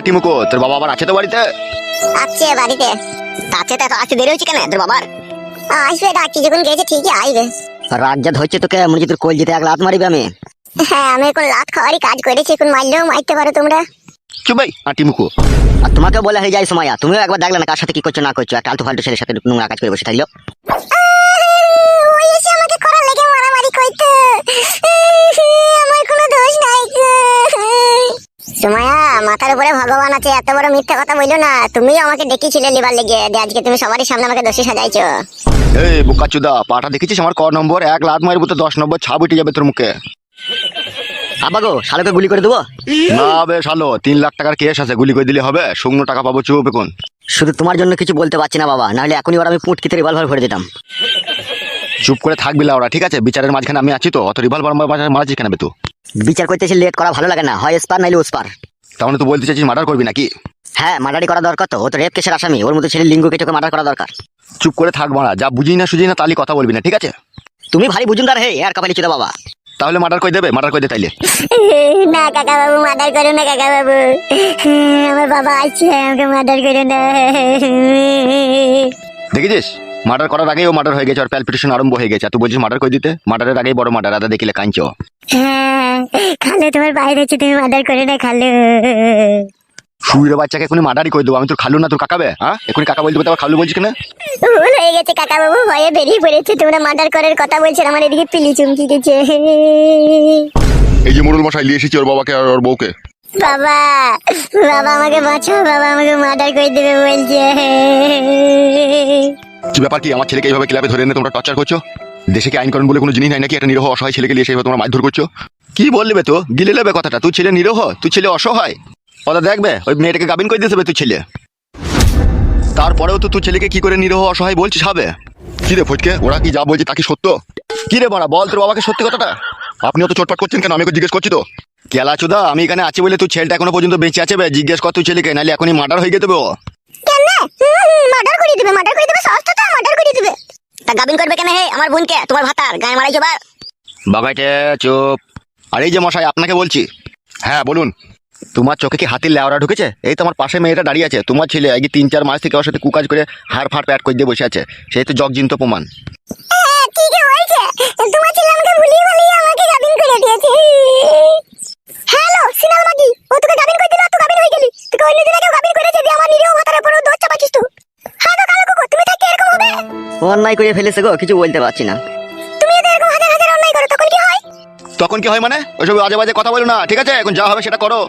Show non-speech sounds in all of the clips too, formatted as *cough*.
আটিমুকো তোর বাবা আবার আছে তো বাড়িতে? আছে বাড়িতে। তাতে তো আসতে দেরি হচ্ছে কেন তোর বাবার? আসবে ডাকি যখন গেছে ঠিকই আসবে। তোকে মনে হচ্ছে তোর কোল যেতে এক লাত মারিবে আমি। হ্যাঁ আমি এখন লাত খাওয়ারই কাজ করেছি এখন মারলেও মারতে পারো তোমরা। চুপ ভাই আটিমুকো। আর তোমাকে বলে হয়ে যায় সময় তুমিও একবার দেখলে না কার সাথে কি করছ না করছ একটা আলতু ফালতু ছেলের সাথে নোংরা কাজ করে বসে থাকল। ওই এসে আমাকে করা লেগে মারামারি করতে। আমার কোনো দোষ নাই। সুমায়া মাথার উপরে ভগবান আছে এত বড় মিথ্যা কথা বলল না। তুমিও আমাকে ডেকেছিলে লিবার লেগে আজকে তুমি সবারই সামনে আমাকে দোষী সাজাইছো। এই বোকাচুদা পাটা দেখেছিস? আমার ক নম্বর? এক লাত মারবো তো দশ নম্বর ছাপ উঠে যাবে তোর মুখে। আব্বা গো শালোকে গুলি করে দেবো? না বেশ ভালো তিন লাখ টাকার কেস আছে গুলি করে দিলে হবে। শুকনো টাকা পাবো চুপ এখন। শুধু তোমার জন্য কিছু বলতে পারছি না বাবা নাহলে এখনই ওরা আমি পুটকিতে রিভলভার ভরে দিতাম। চুপ করে থাকবি ওরা ঠিক আছে? বিচারের মাঝখানে আমি আছি তো অত রিভলভার মারাচ্ছিস কেন বে তুই? বিচার করতে এসে লেট করা ভালো লাগে না হয় স্পার নাইলে ওসপার। তাহলে তো বলতে চাইছিস মার্ডার করবি নাকি? হ্যাঁ মার্ডারি করা দরকার তো। ও তো রেপ কেসের আসামি। ওর মতো ছেলে লিঙ্গ কেটে মার্ডার করা দরকার। চুপ করে থাক মারা যা বুঝি না সুঝি না তাহলে কথা বলবি না ঠিক আছে? তুমি ভারী বুঝুনদার হে আর কপালি চুদা বাবা। তাহলে মার্ডার করে দেবে মার্ডার করে দে তাইলে। না কাকা বাবু মার্ডার করো না কাকা বাবু আমার বাবা আছে আমাকে মার্ডার করো না। দেখেছিস মার্ডার করার আগেই ও মার্ডার হয়ে গেছে আর প্যালপিটেশন আরম্ভ হয়ে গেছে। আর তুই বলছিস মার্ডার করে দিতে? মার্ডারের আগেই বড় মার্ডার আদা দেখিলে কাঞ্চ হ্যাঁ খালে তোমার বাইরে আছে তুমি মার্ডার করে না খালে। শুয়ের বাচ্চাকে এখনই মার্ডারই করে দেবো। আমি তোর খালু না তোর কাকাবে হ্যাঁ? এখনই কাকা বলতে আবার খালু বলছিস কেন? ভুল হয়ে গেছে কাকা বাবু ভয়ে বেরিয়ে পড়েছে। তোমরা মার্ডার করার কথা বলছেন আমার এদিকে পিলি চুমকি গেছে এই যে মোড়ল মশাই নিয়ে এসেছি ওর বাবাকে আর ওর বউকে। বাবা বাবা আমাকে বাঁচাও বাবা আমাকে মার্ডার করে দেবে বলছে। কি ব্যাপার কি? আমার ছেলেকে এইভাবে ক্লাবে ধরে এনে তোমরা টর্চার করছ? দেশে কি আইন কানুন বলে কোনো জিনিস নাই নাকি? একটা নিরহ অসহায় ছেলেকে নিয়ে সেইভাবে তোমরা মারধর করছ? কি বললি তো? গিলে নেবে কথাটা। তুই ছেলে নিরহ? তুই ছেলে অসহায়? ওরা দেখবে ওই মেয়েটাকে গাবিন করে দিতে হবে তুই ছেলে। তারপরেও তো তুই ছেলেকে কি করে নিরহ অসহায় বলছিস হবে কি রে ফটকে? ওরা কি যা বলছে তা কি সত্য? কি রে বড়া, বল তোর বাবাকে সত্যি কথাটা? আপনি অত চটপট করছেন কেন? আমি জিজ্ঞেস করছি তো। কেলা চুদা, আমি এখানে আছি বলে তুই ছেলেটা এখনও পর্যন্ত বেঁচে আছে জিজ্ঞেস কর তুই ছেলেকে, নাহলে এখনই মার্ডার হয়ে হবে ও। কেন? মার্ডার করে দিবে মার্ডার করে দেবে সস্তা তো মার্ডার করে দিবে। তা গাবিন করবে কেন হে? আমার বোনকে তোমার ভাতার গায়ে মারাই যাবার বাবাইটে চুপ। আর এই যে মশাই আপনাকে বলছি। হ্যাঁ বলুন। তোমার চোখে কি হাতির লেওয়া ঢুকেছে? এই তো আমার পাশে মেয়েটা দাঁড়িয়ে আছে। তোমার ছেলে আগে তিন চার মাস থেকে ওর সাথে কুকাজ করে হাড় ফাড় প্যাট করে দিয়ে বসে আছে। সেই তো জগজিন্ত প্রমাণ। হ্যাঁ, তোমার ছেলে আমাকে ভুলিয়ে ভালিয়ে আমাকে গাবিন করে দিয়েছে। অন্যায় করে ফেলেছে গো কিছু বলতে পারছি না। তুমি যদি এরকম হাজার হাজার অন্যায় করো তখন কি হয়? তখন কি হয় মানে? ওইসব আজে বাজে কথা বলো না ঠিক আছে? এখন যা হবে সেটা করো।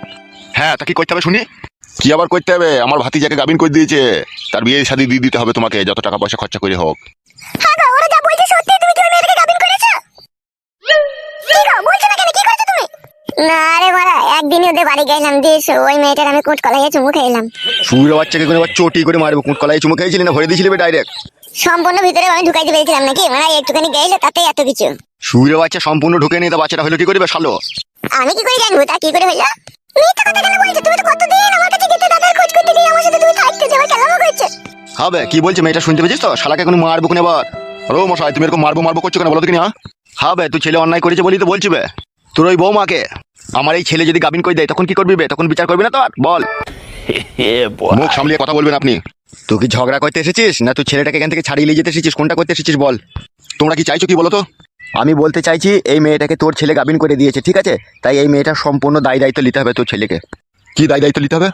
হ্যাঁ তা কি করতে হবে শুনি? কি আবার করতে হবে? আমার ভাতিজাকে গাবিন করে দিয়েছে। তার বিয়ে শাদি দিয়ে দিতে হবে তোমাকে যত টাকা পয়সা খরচা করে হোক। হ্যাঁ গো ওরা যা বলছে সত্যি তুমি কি ওই মেয়েটাকে গাবিন করেছ? কি গো বলছো না কেন? কি করেছ তুমি? না রে মারা একদিনই ওদের বাড়ি গেলাম দিয়ে ওই মেয়েটার আমি কোট কলাইয়ে চুমু খেলাম। শুয়ের বাচ্চাকে কোনো চটি করে মারবো কুট কলাই চুমু খেয়েছিলি না? ভরে দিয়েছিলি ডাইরেক্ট সম্পূর্ণ ভিতরে আমি ঢুকাইতে পেরেছিলাম নাকি? মানে একটুখানি গেলে তাতে এত কিছু। শুয়ের বাচ্চা সম্পূর্ণ ঢুকে নিয়ে তো বাচ্চাটা হলো কি করবে শালো? আমি কি করে জানব তা? কি করে হইল? মিথ্যা কথা কেন বলছো? তুমি তো কতদিন আমার কাছে গেতে দাদার খোঁজ করতে গিয়ে আমার সাথে তুমি থাকতে যাবে কেন করছ। হবে কি বলছে মেয়েটা শুনতে পেয়েছিস তো? শালাকে কোনো মারবো কোন এবার। আরও মশাই তুমি এরকম মারবো মারবো করছ কেন বলো তো কিনা? হবে তুই ছেলে অন্যায় করেছে বলি তো বলছি বে তোর ওই বৌমাকে। আমার এই ছেলে যদি গাবিন করে দেয় তখন কি করবি বে? তখন বিচার করবি না তো আর? বল। *laughs* মুখ সামলিয়ে কথা বলবেন আপনি। তুই কি ঝগড়া করতে এসেছিস? না তুই ছেলেটাকে এখান থেকে ছাড়িয়ে নিয়ে যেতে এসেছিস? কোনটা করতে এসেছিস বল? তোমরা কি চাইছো কি বলো তো আমি বলতে চাইছি, এই মেয়েটাকে তোর ছেলে গাবিন করে দিয়েছে, ঠিক আছে? তাই এই মেয়েটার সম্পূর্ণ দায় দায়িত্ব নিতে হবে তোর ছেলেকে। কি দায় দায়িত্ব নিতে হবে?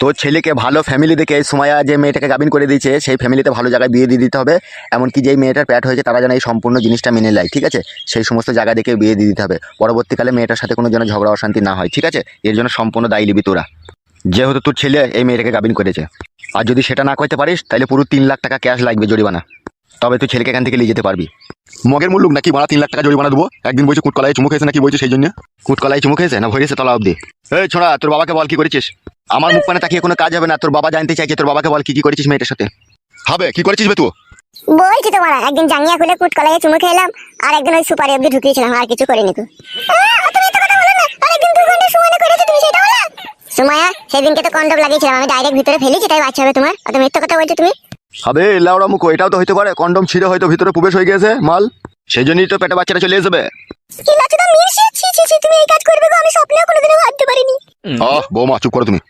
তোর ছেলেকে ভালো ফ্যামিলি দেখে সময়া যে মেয়েটাকে গাবিন করে দিয়েছে, সেই ফ্যামিলিতে ভালো জায়গায় বিয়ে দিয়ে দিতে হবে। এমনকি যেই মেয়েটার প্যাট হয়েছে, তারা যেন এই সম্পূর্ণ জিনিসটা মেনে নেয়, ঠিক আছে? সেই সমস্ত জায়গা দেখে বিয়ে দিয়ে দিতে হবে। পরবর্তীকালে মেয়েটার সাথে কোনো যেন ঝগড়া অশান্তি না হয়, ঠিক আছে? এর জন্য সম্পূর্ণ দায়ী নিবি তোরা। যেহেতু তোর ছেলে এই মেয়েটাকে গাবিন করেছে। আর যদি সেটা না করতে পারিস, তাহলে পুরো তিন লাখ টাকা ক্যাশ লাগবে জরিমানা। তবে তুই ছেলেকে এখান থেকে নিয়ে যেতে পারবি। মগের মুল্লুক নাকি মারা তিন লাখ টাকা জরিমানা দেবো? একদিন বলছে কুটকলায় চুমুক হয়েছে নাকি বলছে সেই জন্য। কুটকলাই চুমুক হয়েছে না ভরেছে তলা অব্দি। এই ছোড়া, তোর বাবাকে বল কি করেছিস? আমার মুখ পানে তাকিয়ে কোনো কাজ হবে না। তোর বাবা জানতে চাইছে, তোর বাবাকে বল কি কি করেছিস মেয়েটার সাথে? হবে, কি করেছিস তুই? বলছি তোমার একদিন জাঙ্গিয়া খুলে কুট কলাইয়ে চুমু খেলাম, আর একদিন ওই সুপারি অব্দি ঢুকিয়েছিলাম, আর কিছু করিনি তো সুমায়া সেদিনকে তো কন্ডম লাগিয়েছিলাম আমি ডাইরেক্ট ভিতরে ফেলেছি তাই বাচ্চা হবে তোমার। অত মিথ্যা কথা বলছো তুমি? হবে লাউড়া মুখো এটাও তো হইতে পারে কন্ডম ছিঁড়ে হয়তো ভিতরে প্রবেশ হয়ে গেছে মাল। সেই জন্যই তো পেটে বাচ্চাটা চলে আসবে কি লাচুদা মির্শি ছি ছি ছি তুমি এই কাজ করবে গো আমি স্বপ্নেও কোনোদিনও ভাবতে পারিনি। আহ বৌমা চুপ করো তুমি।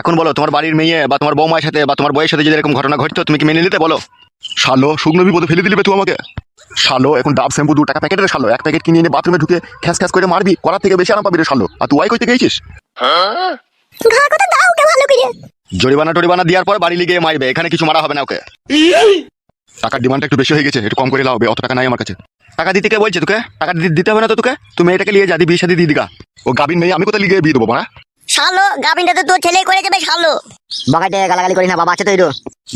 এখন বলো তোমার বাড়ির মেয়ে বা তোমার বৌমায়ের সাথে বা তোমার বইয়ের সাথে যদি এরকম ঘটনা ঘটতো তুমি কি মেনে নিতে বলো? শালো শুকনো বিপদে ফেলে দিলিবে তুই আমাকে। শালো এখন ডাব শ্যাম্পু দু টাকা প্যাকেটের শালো। এক প্যাকেট কিনে এনে বাথরুমে ঢুকে খ্যাস খ্যাস করে মারবি করার থেকে বেশি আরাম পাবি রে শালো। আর তুই ওয়াই করতে গেছিস? ঘা কথা দাও ওকে ভালো করে। জরিমানা টরিমানা দেওয়ার পর বাড়ি লিগে মারবে এখানে কিছু মারা হবে না ওকে। টাকার ডিমান্ডটা একটু বেশি হয়ে গেছে একটু কম করে লাও অত টাকা নাই আমার কাছে। টাকা দিতে কে বলছে তোকে? টাকা দিতে হবে না তো তোকে? তুমি এটাকে নিয়ে যা দি বিয়ে সাথে দিয়ে দিগা। ও গাবিন মেয়ে আমি কোথায় লিগে বিয়ে দেবো না শালো গাবিনটা তো তোর ছেলেই করে যাবে শালো। গালাগালি করি না বাবা আছে তো এরো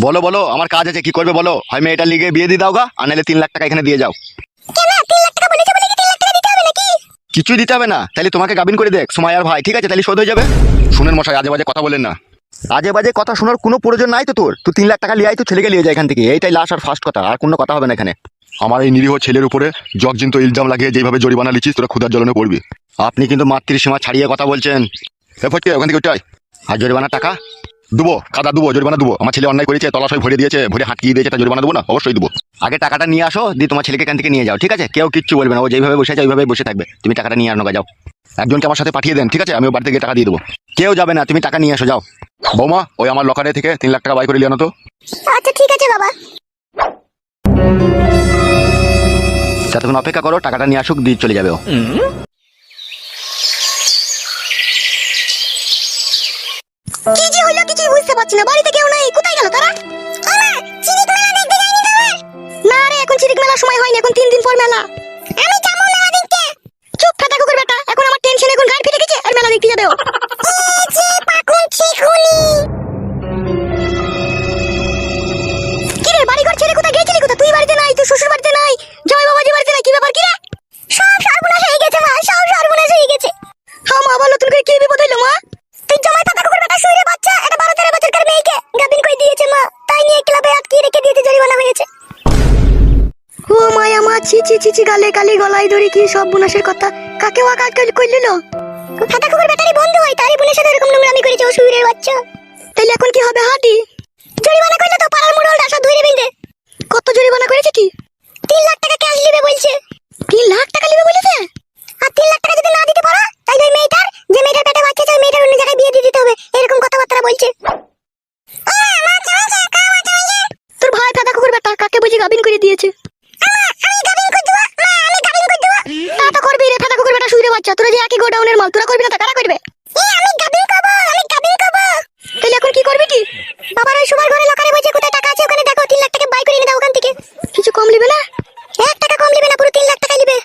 বলো বলো আমার কাজ আছে কি করবে বলো? হয় মেয়েটার লিগে বিয়ে দিয়ে দাও গা আর নাহলে তিন লাখ টাকা এখানে দিয়ে যাও। কেন? তিন লাখ টাকা বলেছে কিছুই দিতে হবে না। তাহলে তোমাকে গাবিন করে দেখ সুমাইয়ার ভাই। ঠিক আছে তাহলে শোধ হয়ে যাবে। শুনেন মশাই আজে বাজে কথা বলেন না। আজে বাজে কথা শোনার কোনো প্রয়োজন নাই তো তোর। তুই তিন লাখ টাকা লিয়ে তো ছেলেকে নিয়ে যায় এখান থেকে। এইটাই লাস্ট আর ফার্স্ট কথা আর কোনো কথা হবে না এখানে। আমার এই নিরীহ ছেলের উপরে জগজিন্ত ইলজাম লাগিয়ে যেভাবে জরিমানা লিচিস তোরা ক্ষুদার জ্বলনে পড়বি। আপনি কিন্তু মাতৃসীমা ছাড়িয়ে কথা বলছেন। এ ফটকে ওখান থেকে উঠাই আর জরিমানা টাকা? দুবো কাদা দুবো জরিমানা দুবো। আমার ছেলে অন্যায় করেছে তলাশয় ভরে দিয়েছে ভরে হাঁকিয়ে দিয়েছে তা জরিমানা দেবো না? অবশ্যই দেবো। আগে টাকাটা নিয়ে আসো দিয়ে তোমার ছেলেকে এখান থেকে নিয়ে যাও ঠিক আছে? কেউ কিচ্ছু বলবে না ও যেভাবে বসে আছে ওইভাবে বসে থাকবে। তুমি টাকাটা নিয়ে আনো গা, যাও। একজনকে আমার সাথে পাঠিয়ে দেন ঠিক আছে? আমি ওর বাড়িতে গিয়ে টাকা দিয়ে দেবো। কেউ যাবে না তুমি টাকা নিয়ে আসো যাও। বৌমা ওই আমার লকারে থেকে তিন লাখ টাকা বাই করে লিয়ানো তো। আচ্ছা ঠিক আছে বাবা। ততক্ষণ অপেক্ষা করো টাকাটা নিয়ে আসুক দিয়ে চলে যাবে ও। কি যে হলো কিছুই বুঝতে পারছি না। বাড়িতে কেউ নাই কোথায় গেল তারা? চিরিক মেলা দেখতে যায়নি না রে এখন চিরিক মেলা সময় হয়নি এখন তিন দিন পর মেলা। ছি গালে গালি গলায় ধরে কি সব বুনাসের কথা? কাকে ওয়া কাজ কইলিল ফাটা কুকুর বেটারি বন্ধু হয় তারই বোনের সাথে এরকম নোংরামি করেছে ও শুয়ের বাচ্চা। তাইলে এখন কি হবে হাঁটি? জরিমানা করলে তো পাড়ার মোড়ল ডাসা ধুইরে বিন্দে কত জরিমানা করেছে কি? তিন লাখ টাকা ক্যাশ নিবে বলছে। তিন লাখ টাকা নিবে বলেছে? আর তিন লাখ টাকা যদি না দিতে পারো তাহলে ওই মেয়েটার যে মেয়েটার পেটে বাচ্চা আছে ওই মেয়েটার অন্য জায়গায় বিয়ে দিয়ে দিতে হবে এরকম কথাবার্তা বলছে। তোর ভাই ফাটা কুকুর বেটা কাকে বুঝি গাবিন করে দিয়েছে? তা তো করবি রে ফাটা শুয়ে তোরা যে একই গোডাউনের মাল তোরা করবি না তা কারা করবে আমি গাবিন করব আমি গাবিন করব তাহলে এখন কি করবি কি বাবার ওই সুবার ঘরে লকারে বসে কোথায় টাকা আছে ওখানে দেখো তিন লাখ টাকা বাই করে এনে দাও ওখান থেকে কিছু কম নেবে না এক টাকা কম নেবে না পুরো তিন লাখ টাকা নেবে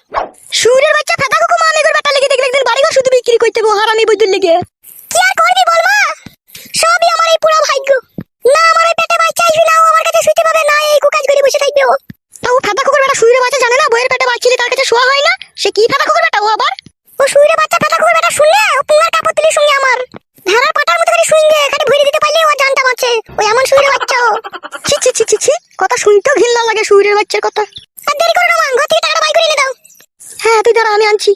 সুরের বাচ্চা ফাটা কুকুর মা মেঘর বেটা লেগে দেখলে একদিন বাড়িঘর শুধু বিক্রি করতে বো হারামি বৈদ্যুর লেগে কি আর করবি বল মা সবই আমার এই পুরো ভাগ্য না আমার এই পেটে বাচ্চা আসবে না ও আমার কাছে শুতে পাবে না এই কুকাজ করে বসে থাকবে ও তা ও ফাটা কুকুর বেটা শুয়ে বাচ্চা জানে না বইয়ের পেটে বাচ্চিলি তার কাছে শোয়া হয় না সে কি ফাটা কুকুর বেটা ও আবার ও শুয়ে বাচ্চা ফাটা কুকুর বেটা শুনলে ও পুঙ্গার কাপড় তুলে সঙ্গে আমার ভেড়ার পাটার মতো করে শুইঙ্গে খালি ভরে দিতে পারলে ও জানটা বাঁচে ও এমন শুয়ে বাচ্চা ও ছি ছি ছি ছি ছি কথা শুনতেও ঘৃণা লাগে কথা। আর দেরি করো না মা, ঘর থেকে টাকাটা বাই করে এনে দাও। হ্যাঁ তুই দাঁড়া, আমি আনছি।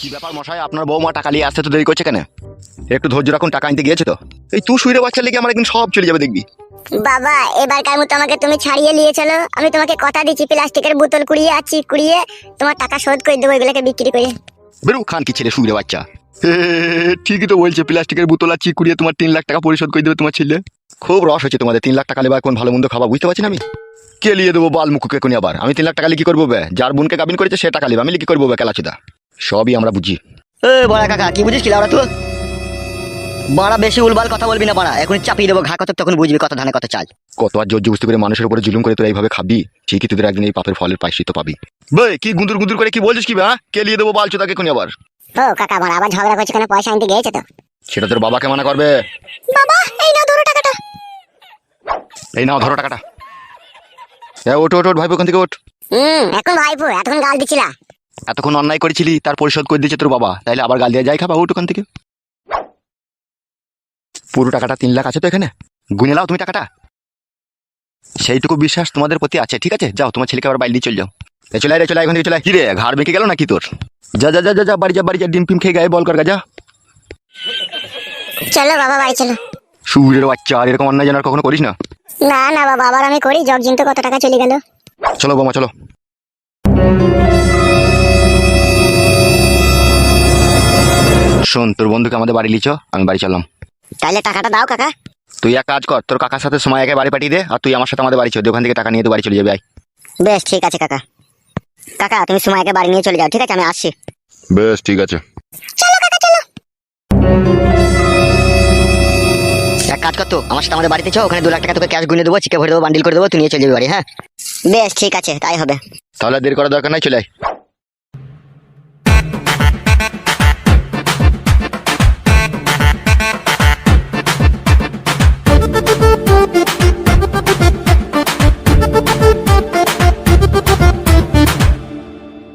কি ব্যাপার মশাই? আপনার বৌমা টাকা নিয়ে আসতে তো দেরি করছে কেন? একটু ধৈর্য রাখুন টাকা আনতে গিয়েছে তো। এই তুই শুয়ে বাচ্চা লেগে আমার একদিন সব চলে যাবে দেখবি। বাবা এবারকার মতো আমাকে তুমি ছাড়িয়ে নিয়ে চলো। আমি তোমাকে কথা দিচ্ছি প্লাস্টিকের বোতল কুড়িয়ে আছি কুড়িয়ে তোমার টাকা শোধ করে দেবো এগুলোকে বিক্রি করে। বেরু খান কি ছেলে শুয়ে বাচ্চা। ঠিকই তো বলছে প্লাস্টিকের বোতল আর চিকুড়িয়ে তোমার তিন লাখ টাকা পরিশোধ করে দেবে তোমার ছেলে। খুব রস হচ্ছে তোমাদের তিন লাখ টাকা নেবা কোন ভালো মন্দ খাবা বুঝতে পারছি না আমি কেলিয়ে দেবো বাল মুখকে কোনি আবার? আমি তিন লাখ টাকা লিখি করব বে যার বোনকে গাবিন করেছে সে টাকা লিবে আমি লিখি করব বে কেলাচুদা। সবই আমরা বুঝি। এ বড়া কাকা কি বুঝিস কি লাউরা তুই বাড়া বেশি উলবাল কথা বলবি না বাড়া এখন চাপিয়ে দেবো ঘা কত তখন বুঝবি কত ধানে কত চাল। কত আর জোর বুঝতে করে মানুষের উপরে জুলুম করে তোরা এইভাবে খাবি? ঠিকই তোদের একদিন এই পাপের ফলের পাইছিত পাবি। বে কি গুন্দুর গুন্দুর করে কি বলছিস কি বে হ্যাঁ? কেলিয়ে দেবো বাল চোদাকে কোনি আবার। ও কাকা আমার আবার ঝগড়া করছে কেন? পয়সা আনতে গিয়েছে তো। সেটা তোর বাবাকে মানা করবে। বাবা এই নাও ধরো টাকাটা। এই নাও ধরো টাকাটা। এ ওঠ ওঠ ওঠ ভাইপো ওখান থেকে ওঠ। হুম এখন ভাইপো এতক্ষণ গাল দিছিলা। এতক্ষণ অন্যায় করেছিলি তার পরিশোধ করে দিয়েছে তোর বাবা। তাইলে আবার গাল দিয়ে যাই খাবা ওঠ ওখান থেকে। পুরো টাকাটা তিন লাখ আছে তো এখানে? গুনে নাও তুমি টাকাটা। সেইটুকু বিশ্বাস তোমাদের প্রতি আছে ঠিক আছে? যাও তোমার ছেলেকে আবার বাইরে দিয়ে চলে যাও। চলে রে চলে এখান থেকে চলে। কি রে ঘাড় বেঁকে গেল নাকি তোর? যা যা যা যা, যা বাড়ি যা বাড়ি যা ডিম পিম খেয়ে গায়ে বল কর গা যা। চলো বাবা বাড়ি চলো। সুরের বাচ্চা আর এরকম অন্যায় যেন আর কখনো করিস না। না না বাবা আবার আমি করি জগ জিনতে কত টাকা চলে গেল। চলো বোমা চলো। শোন তোর বন্ধুকে আমাদের বাড়ি লিচ আমি বাড়ি চললাম। তাহলে টাকাটা দাও কাকা। তুই এক কাজ কর তোর কাকার সাথে সময় একে বাড়ি পাঠিয়ে দে আর তুই আমার সাথে আমাদের বাড়ি চল ওখান থেকে টাকা নিয়ে তো বাড়ি চলে যাবে আয়। বেশ ঠিক আছে কাকা। কাকা তুমি সময়কে বাড়ি নিয়ে চলে যাও ঠিক আছে? আমি আসছি। বেশ ঠিক আছে। চলো কাকা চলো। এক কাজ কর তো আমার সাথে আমাদের বাড়িতে চো ওখানে দু লাখ টাকা তোকে ক্যাশ গুনে দেবো চিকে ভরে দেবো বান্ডিল করে দেবো তুই নিয়ে চলে যাবি বাড়ি হ্যাঁ? বেশ ঠিক আছে তাই হবে। তাহলে দেরি করার দরকার নাই চলে আয়।